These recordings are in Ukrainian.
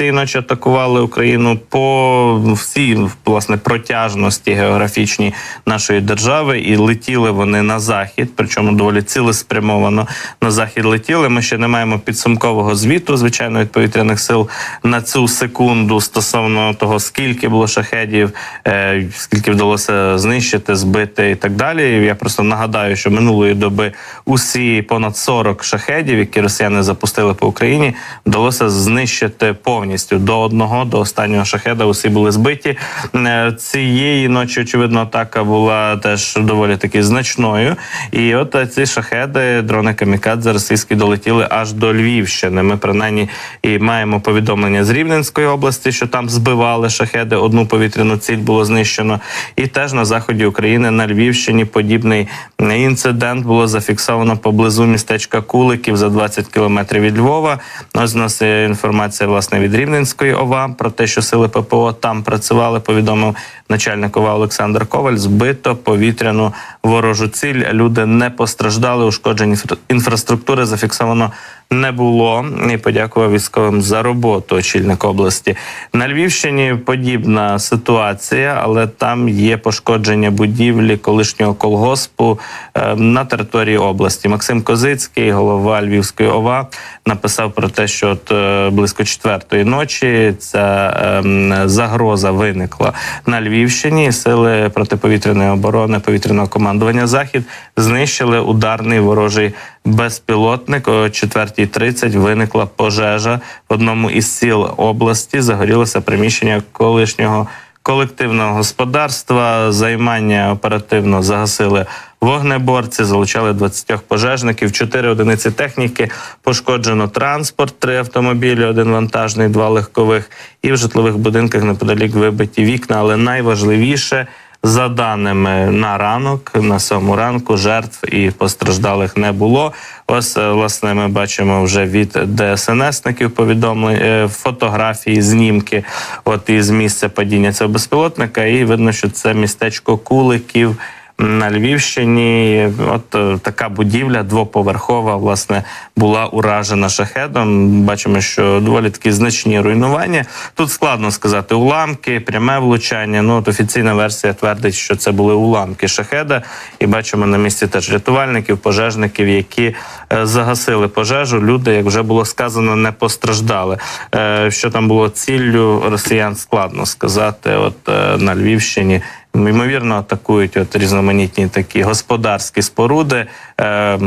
цієї ночі атакували Україну по всій власне протяжності географічній нашої держави, і летіли вони на захід, причому доволі цілеспрямовано на захід летіли. Ми ще не маємо підсумкового звіту, звичайно, від повітряних сил на цю секунду стосовно того, скільки було шахедів, е, скільки вдалося знищити, збити і так далі. Я просто нагадаю, що минулої доби усі понад 40 шахедів, які росіяни запустили по Україні, вдалося знищити повністю до одного, до останнього шахеда. Усі були збиті. Е, Цієї ночі, очевидно, атака була теж доволі таки значною. І от е, ці шахеди, дрони камікадзе російські долетіли аж до Львівщини. Ми принаймні і маємо повідомлення з Рівненської області, що там збивали шахеди. Одну повітряну ціль було знищено. І теж на заході України на Львівщині подібний інцидент було зафіксовано поблизу містечка Куликів за 20 кілометрів від Львова. Ось у нас є інформація власне від Рівненської ОВА про те, що сили ППО там працювали. Повідомив начальник ОВА Олександр Коваль. Збито повітряну ворожу ціль. Люди не постраждали. Ушкоджень інфраструктури зафіксовано не було. І подякував військовим за роботу. Очільник області на Львівщині подібна ситуація, але там є пошкодження будівлі колишнього колгоспу е, на території області. Максим Козицький, голова Львівської ОВА, написав про те, що от е, близько четвертої ночі ця ем, загроза виникла на Львівщині. Сили протиповітряної оборони повітряного командування Захід знищили ударний ворожий безпілотник. О 4.30 виникла пожежа в одному із сіл області. Загорілося приміщення колишнього колективного господарства. Займання оперативно загасили вогнеборці, залучали 20 пожежників, 4 одиниці техніки. Пошкоджено транспорт, 3 автомобілі, один вантажний, два легкових. І в житлових будинках неподалік вибиті вікна. Але найважливіше. За даними на ранок, на сьому ранку жертв і постраждалих не було. Ось е, власне ми бачимо вже від ДСНСників повідомлень е, фотографії, знімки. От із місця падіння цього безпілотника, і видно, що це містечко Куликів. На Львівщині от е, така будівля двоповерхова власне була уражена шахедом. Бачимо, що доволі такі значні руйнування. Тут складно сказати уламки, пряме влучання. Ну от офіційна версія твердить, що це були уламки шахеда, і бачимо на місці теж рятувальників, пожежників, які е, загасили пожежу. Люди, як вже було сказано, не постраждали. Е, Що там було ціллю росіян, складно сказати. От на Львівщині. Ймовірно, атакують от різноманітні такі господарські споруди. Е,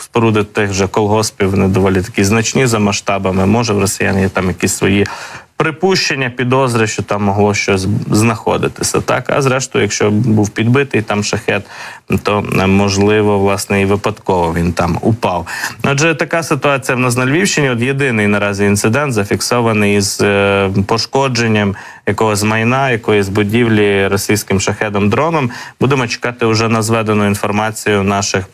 споруди тих же колгоспів вони доволі такі значні за масштабами. Може, в росіян є там якісь свої припущення, підозри, що там могло щось знаходитися. Так, а зрештою, якщо був підбитий там шахет, то е, можливо, власне, і випадково він там упав. Отже, така ситуація в нас на Львівщині. От єдиний наразі інцидент зафіксований із е, пошкодженням якогось майна, якоїсь будівлі російським шахедом дроном. Будемо чекати вже на зведену інформацію наших.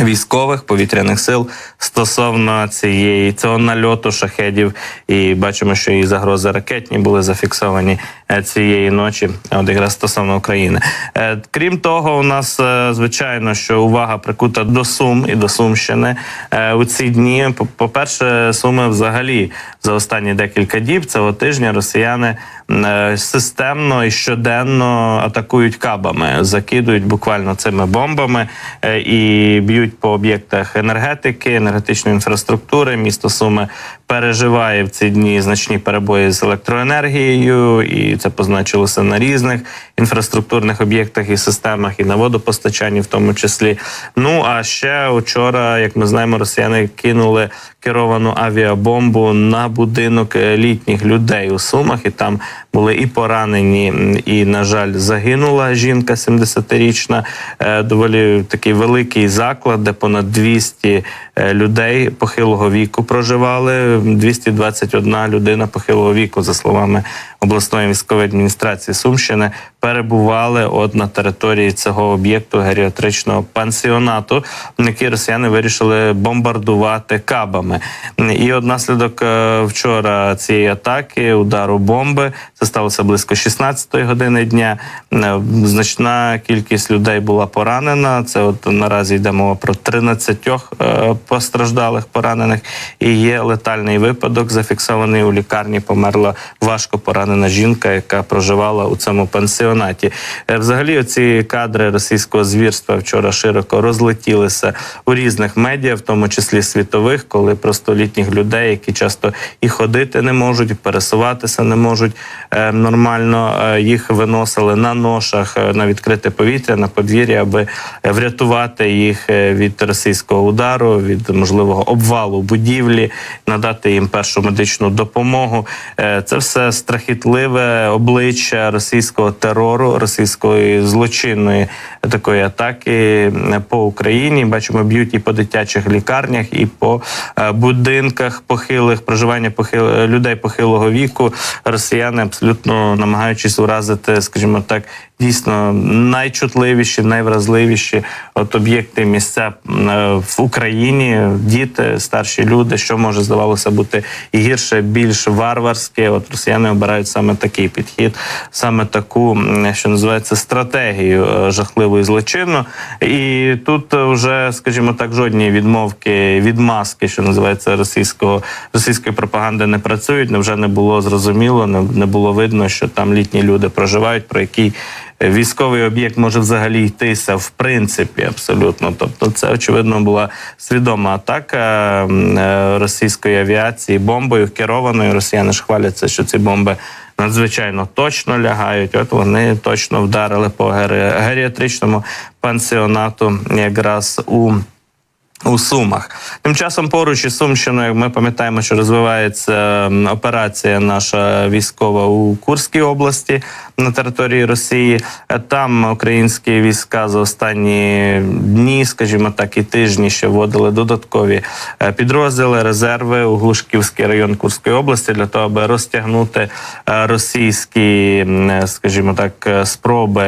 Військових повітряних сил стосовно цієї цього нальоту шахедів, і бачимо, що і загрози ракетні були зафіксовані цієї ночі. От якраз стосовно України. Е, Крім того, у нас е, звичайно, що увага прикута до Сум і до Сумщини Е, у ці дні. По- По-перше, суми взагалі за останні декілька діб цього тижня росіяни е, системно і щоденно атакують кабами, закидують буквально цими бомбами е, і б'ють по об'єктах енергетики, енергетичної інфраструктури. Місто Суми переживає в ці дні значні перебої з електроенергією, і це позначилося на різних інфраструктурних об'єктах і системах, і на водопостачанні, в тому числі. Ну а ще вчора, як ми знаємо, росіяни кинули керовану авіабомбу на будинок е, літніх людей у Сумах, і там були і поранені, і, на жаль, загинула жінка 70-річна. Е, Доволі такий великий заклад, де понад 200 е, людей похилого віку проживали. 221 людина похилого віку, за словами обласної військової адміністрації Сумщини, перебували от на території цього об'єкту геріатричного пансіонату, який росіяни вирішили бомбардувати кабами. І от наслідок е, вчора цієї атаки, удару бомби, це сталося близько 16-ї години дня. Е, Значна кількість людей була поранена. Це от наразі йде мова про 13 е, постраждалих поранених. І є летальний випадок, зафіксований у лікарні. Померла важко поранена жінка, яка проживала у цьому пансіонаті. Е, Взагалі, оці кадри російського звірства вчора широко розлетілися у різних медіа, в тому числі світових, коли просто літніх людей, які часто і ходити не можуть, і пересуватися не можуть е, нормально. е, Їх виносили на ношах на відкрите повітря, на подвір'я, аби врятувати їх від російського удару, від можливого обвалу будівлі, надати їм першу медичну допомогу. Це все страхітливе обличчя російського терору, російської злочинної такої атаки е, по Україні. Бачимо, б'ють і по дитячих лікарнях, і по е, будинках похилих проживання похил... людей похилого віку. Росіяни абсолютно намагаючись уразити, скажімо так, дійсно найчутливіші, найвразливіші от об'єкти місця е, в Україні, діти, старші люди, що може здавалося бути і гірше, більш варварське. От росіяни обирають саме такий підхід, саме таку, що називається стратегію е, жахливу і злочинну. І тут е, вже, скажімо так, жодні відмовки, відмазки, що називається російського російської пропаганди, не працюють. Невже не було зрозуміло, не, не було видно, що там літні люди проживають, про який військовий об'єкт може взагалі йтися в принципі абсолютно. Тобто, це очевидно була свідома атака е, російської авіації бомбою керованою. Росіяни ж хваляться, що ці бомби. Надзвичайно точно лягають. От вони точно вдарили по гері- геріатричному пансіонату якраз у у Сумах. Тим часом поруч із Сумщиною ми пам'ятаємо, що розвивається операція наша військова у Курській області на території Росії. Е, Там українські війська за останні дні, скажімо так, і тижні ще вводили додаткові е, підрозділи, резерви у Глушківський район Курської області для того, аби розтягнути е, російські, скажімо так, спроби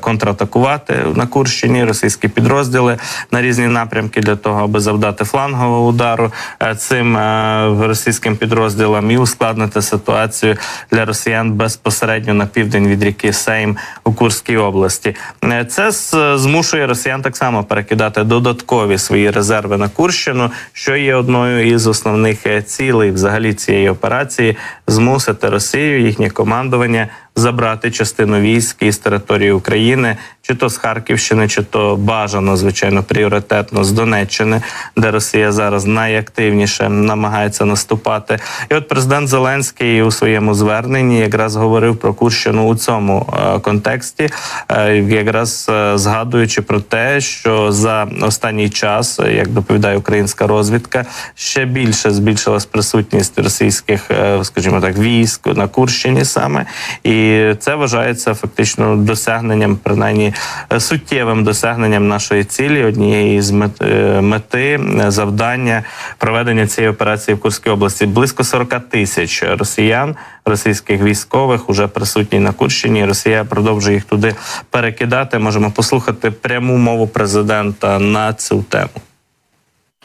контратакувати на Курщині, російські підрозділи на різні напрямки для того, аби завдати флангового удару е, цим е, російським підрозділам і ускладнити ситуацію для росіян безпосередньо на південь від ріки Сейм у Курській області. Е, Це змушує росіян так само перекидати додаткові свої резерви на Курщину, що є одною із основних цілей взагалі цієї операції змусити Росію, їхнє командування забрати частину військ із території України, чи то з Харківщини, чи то бажано, звичайно, пріоритетно з Донеччини, де Росія зараз найактивніше намагається наступати. І от президент Зеленський у своєму зверненні якраз говорив про Курщину у цьому е, контексті, е, якраз е, згадуючи про те, що за останній час, як доповідає українська розвідка, ще більше збільшилась присутність російських, скажімо так, військ на Курщині саме, і це вважається фактично досягненням, принаймні е, суттєвим досягненням нашої цілі, однієї з е, мети е, завдання проведення цієї операції в Курській області. Близько 40 тисяч росіян, російських військових, уже присутні на Курщині. Росія продовжує їх туди перекидати. Можемо послухати пряму мову президента на цю тему.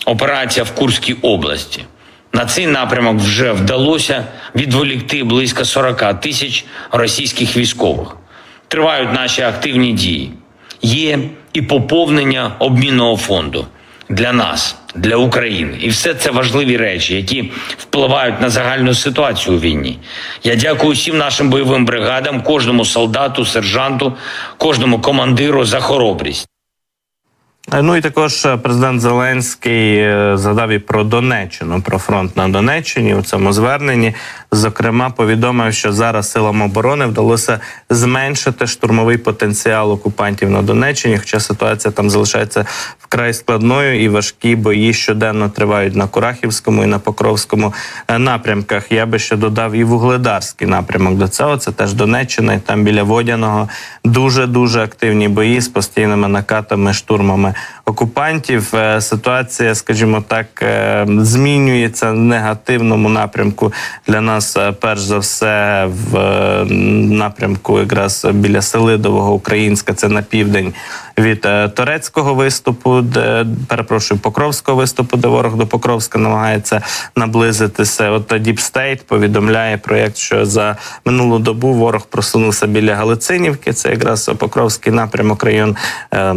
Операція в Курській області. На цей напрямок вже вдалося відволікти близько 40 тисяч російських військових. Тривають наші активні дії. Є і поповнення обмінного фонду для нас, для України. І все це важливі речі, які впливають на загальну ситуацію у війні. Я дякую всім нашим бойовим бригадам, кожному солдату, сержанту, кожному командиру за хоробрість. Е, Ну і також е, президент Зеленський е, згадав і про Донеччину, про фронт на Донеччині у цьому зверненні. Зокрема, повідомив, що зараз силам оборони вдалося зменшити штурмовий потенціал окупантів на Донеччині. Хоча ситуація там залишається вкрай складною і важкі бої щоденно тривають на Курахівському і на Покровському напрямках. Я би ще додав і вугледарський напрямок до цього. Це теж Донеччина, і там біля Водяного дуже дуже активні бої з постійними накатами, штурмами окупантів. Е, Ситуація, скажімо так, е, змінюється в негативному напрямку для нас. е, Перш за все, в напрямку якраз біля Селидового, Українська, це на південь від турецького виступу, де перепрошую, Покровського виступу, де ворог до Покровська намагається наблизитися. От State повідомляє проєкт, що за минулу добу ворог просунувся біля Галицинівки. Це якраз Покровський напрямок, район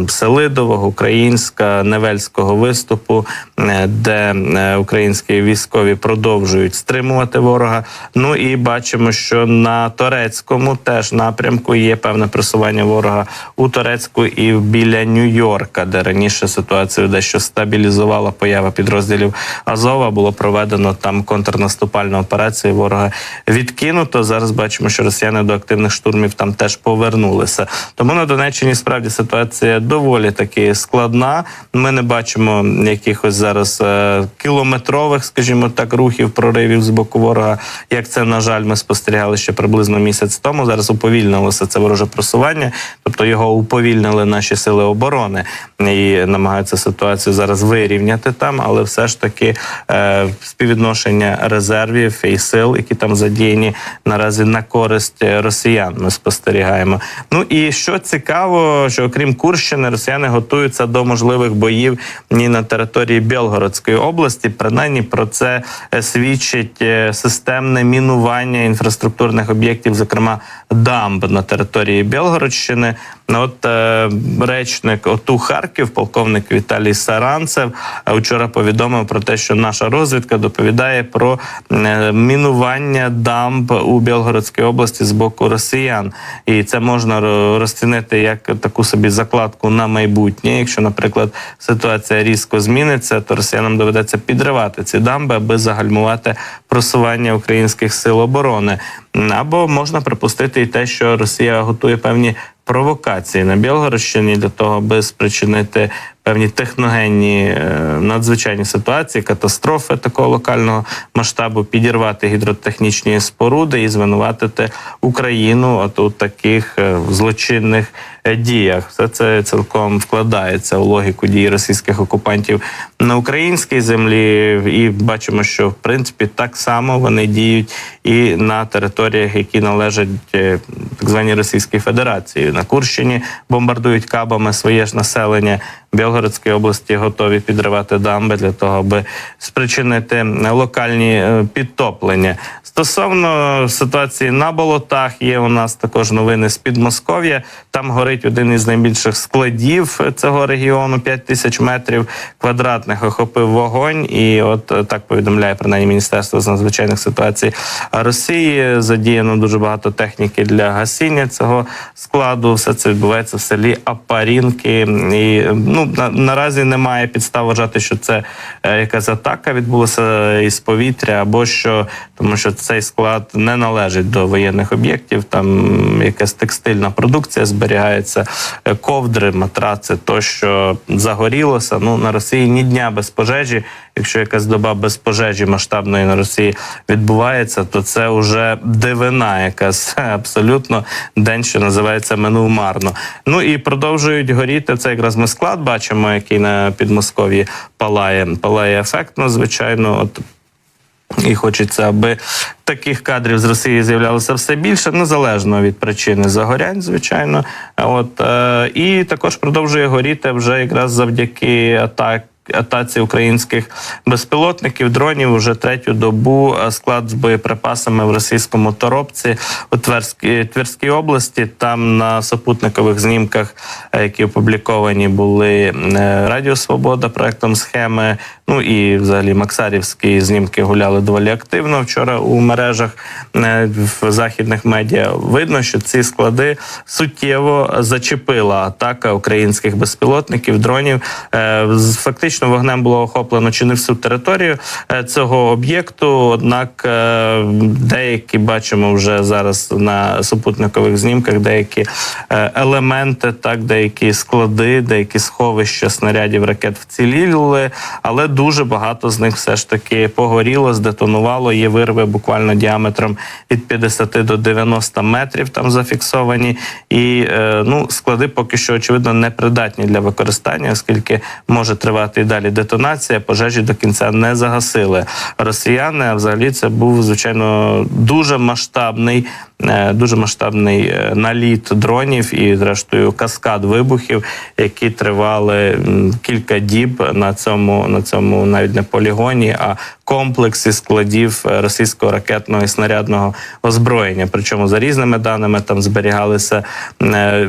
Селидового, Українська, Невельського виступу, е, де е, українські військові продовжують стримувати ворога. Ну і бачимо, що на турецькому теж напрямку є певне просування ворога у Турецьку і біля Нью-Йорка, де раніше ситуацію дещо стабілізувала поява підрозділів Азова. Було проведено там контрнаступальну операцію. Ворога відкинуто. Зараз бачимо, що росіяни до активних штурмів там теж повернулися. Тому на Донеччині справді ситуація доволі таки складна. Ми не бачимо якихось зараз е, кілометрових, скажімо так, рухів проривів з боку ворога. Як це на жаль, ми спостерігали ще приблизно місяць тому. Зараз уповільнилося це вороже просування, тобто його уповільнили наші сили оборони і намагаються ситуацію зараз вирівняти там, але все ж таки е, співвідношення резервів і сил, які там задіяні наразі на користь росіян. Ми спостерігаємо. Ну і що цікаво, що окрім Курщини, росіяни готуються до можливих боїв і на території Білгородської області. Принаймні про це е, свідчить е, системне мінування інфраструктурних об'єктів, зокрема дамб на території Білгородщини. Ну, От е, речник ОТУ Харків, полковник Віталій Саранцев, вчора повідомив про те, що наша розвідка доповідає про мінування дамб у Білгородській області з боку росіян, і це можна розцінити як таку собі закладку на майбутнє. Якщо, наприклад, ситуація різко зміниться, то росіянам доведеться підривати ці дамби, аби загальмувати просування українських сил оборони. Або можна припустити і те, що Росія готує певні провокації на Білгородщині для того, аби спричинити певні техногенні е, надзвичайні ситуації, катастрофи такого локального масштабу, підірвати гідротехнічні споруди і звинуватити Україну от у таких е, злочинних е, діях. Все це цілком вкладається у логіку дій російських окупантів на українській землі, і бачимо, що в принципі так само вони діють і на територіях, які належать так званій Російській Федерації. На Курщині бомбардують кабами своє ж населення. В Білгородській області готові підривати дамби для того, аби спричинити локальні е, підтоплення. Стосовно ситуації на болотах, є у нас також новини з Підмосков'я. Там горить один із найбільших складів цього регіону. 5 тисяч метрів квадратних охопив вогонь. І от е, так повідомляє принаймні міністерство з надзвичайних ситуацій Росії. Задіяно дуже багато техніки для гасіння цього складу. Все це відбувається в селі Апарінки. І ну на, наразі немає підстав вважати, що це е, якась атака відбулася із повітря, або що тому, що цей склад не належить до воєнних об'єктів. Там якась текстильна продукція зберігається, е, ковдри, матраци, тощо загорілося. Ну на Росії ні дня без пожежі. Якщо якась доба без пожежі масштабної на Росії відбувається, то це вже дивина, якась абсолютно день, що називається минув марно. Ну і продовжують горіти. Це якраз ми склад бачимо, який на Підмосков'ї палає. Палає ефектно, звичайно. От і хочеться, аби таких кадрів з Росії з'являлося все більше, незалежно від причини загорянь, звичайно. От е, і також продовжує горіти вже якраз завдяки атак. Атаці українських безпілотників дронів вже третю добу склад з боєприпасами в російському торопці у Тверській, Тверській області. Там на супутникових знімках, е, які опубліковані були е, Радіо Свобода проектом схеми. Ну і взагалі Максарівські знімки гуляли доволі активно вчора у мережах е, в західних медіа. Видно, що ці склади суттєво зачепила атака українських безпілотників, дронів. Фактично фактично вогнем було охоплено чи не всю територію е, цього об'єкту. Однак е, деякі бачимо вже зараз на супутникових знімках деякі е, елементи, так деякі склади, деякі сховища снарядів ракет вціліли, але дуже багато з них все ж таки погоріло, здетонувало. Є вирви буквально діаметром від 50 до 90 метрів там зафіксовані. І ну, склади поки що очевидно непридатні для використання, оскільки може тривати далі детонація. Пожежі до кінця не загасили росіяни. А взагалі це був звичайно дуже масштабний. Е, Дуже масштабний е, наліт дронів і, зрештою, каскад вибухів, які тривали кілька діб на цьому на цьому навіть не полігоні, а комплексі складів е, російського ракетного і снарядного озброєння. Причому за різними даними там зберігалися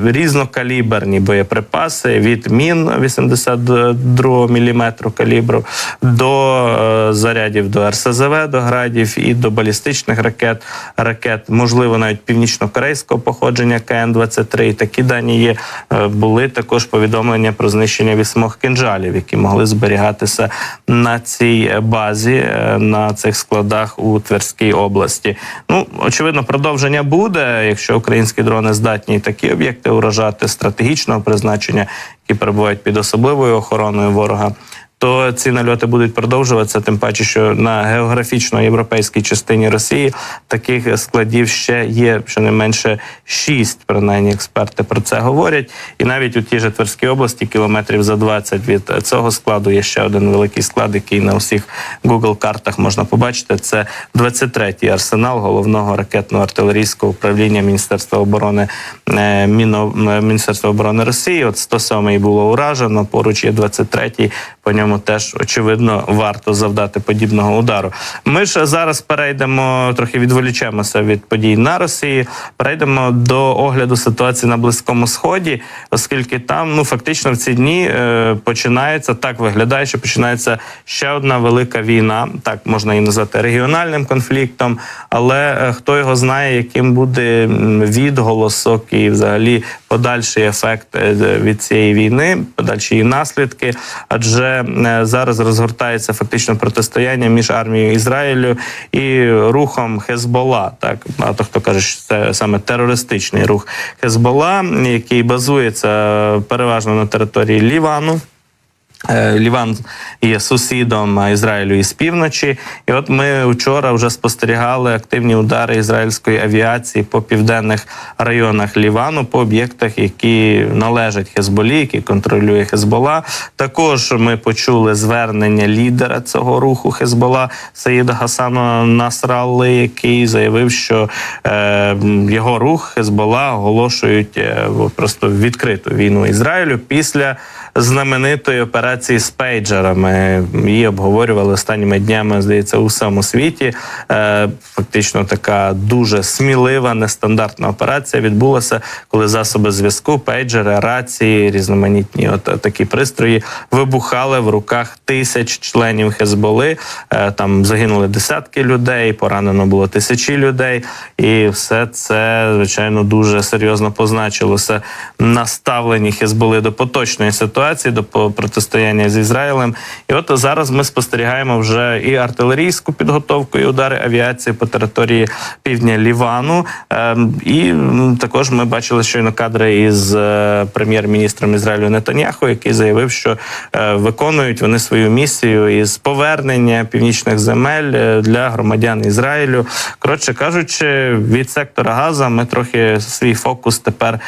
різнокаліберні боєприпаси від мін 82 мм калібру до зарядів до РСЗВ, до градів і до балістичних ракет, ракет, можливо, навіть північно-корейського походження КН-23. І такі дані є. Е, Були також повідомлення про знищення вісьмох кинжалів, які могли зберігатися на цій базі, е, на цих складах у Тверській області. Ну, очевидно, продовження буде, якщо українські дрони здатні такі об'єкти уражати стратегічного призначення, які перебувають під особливою охороною ворога. То ці нальоти будуть продовжуватися, тим паче, що на географічно європейській частині Росії таких складів ще є щонайменше шість. Принаймні експерти про це говорять. І навіть у тій же Тверській області, кілометрів за 20 від цього складу, є ще один великий склад, який на усіх Google картах можна побачити. Це 23-й арсенал головного ракетно-артилерійського управління Міністерства оборони е, Міно, е, Міністерства оборони Росії. От 107-й було уражено. Поруч є 23-й. По ньому теж очевидно варто завдати подібного удару. Ми ж зараз перейдемо трохи відволічемося від подій на Росії. Перейдемо до огляду ситуації на Близькому Сході, оскільки там ну фактично в ці дні е, починається так. Виглядає, що починається ще одна велика війна. Так можна її назвати регіональним конфліктом, але е, хто його знає, яким буде відголосок і взагалі подальший ефект е, від цієї війни, подальші її наслідки, адже е, зараз розгортається фактично протистояння між армією Ізраїлю і рухом Хезбола. Так багато хто каже, що це саме терористичний рух Хезбола, який базується переважно на території Лівану. Е, Ліван є сусідом Ізраїлю із півночі, і от ми вчора вже спостерігали активні удари ізраїльської авіації по південних районах Лівану, по об'єктах, які належать Хезболі, які контролює Хезбола. Також ми почули звернення лідера цього руху Хезбола Саїда Гасана Насралли, який заявив, що е, його рух Хезбола оголошують е, просто відкриту війну Ізраїлю після знаменитої операції з пейджерами. Її обговорювали останніми днями, здається, у всьому світі. Е, Фактично така дуже смілива, нестандартна операція відбулася, коли засоби зв'язку, пейджери, рації, різноманітні от е, такі пристрої вибухали в руках тисяч членів Хезболи. Е, Там загинули десятки людей, поранено було тисячі людей, і все це звичайно дуже серйозно позначилося на ставленні Хезболи до поточної ситуації, до по- протистояння з Ізраїлем. І от зараз ми спостерігаємо вже і артилерійську підготовку, і удари авіації по території півдня Лівану. Ем, І також ми бачили щойно кадри із е, прем'єр-міністром Ізраїлю Нетаньяху, який заявив, що е, виконують вони свою місію із повернення північних земель е, для громадян Ізраїлю. Коротше кажучи, від сектора Газа ми трохи свій фокус тепер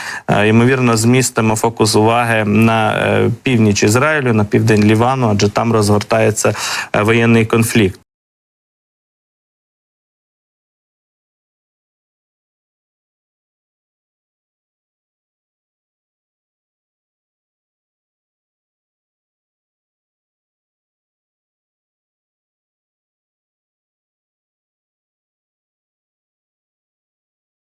ймовірно змістимо фокус уваги на північ Ізраїлю, на південь Лівану, адже там розгортається е, воєнний конфлікт.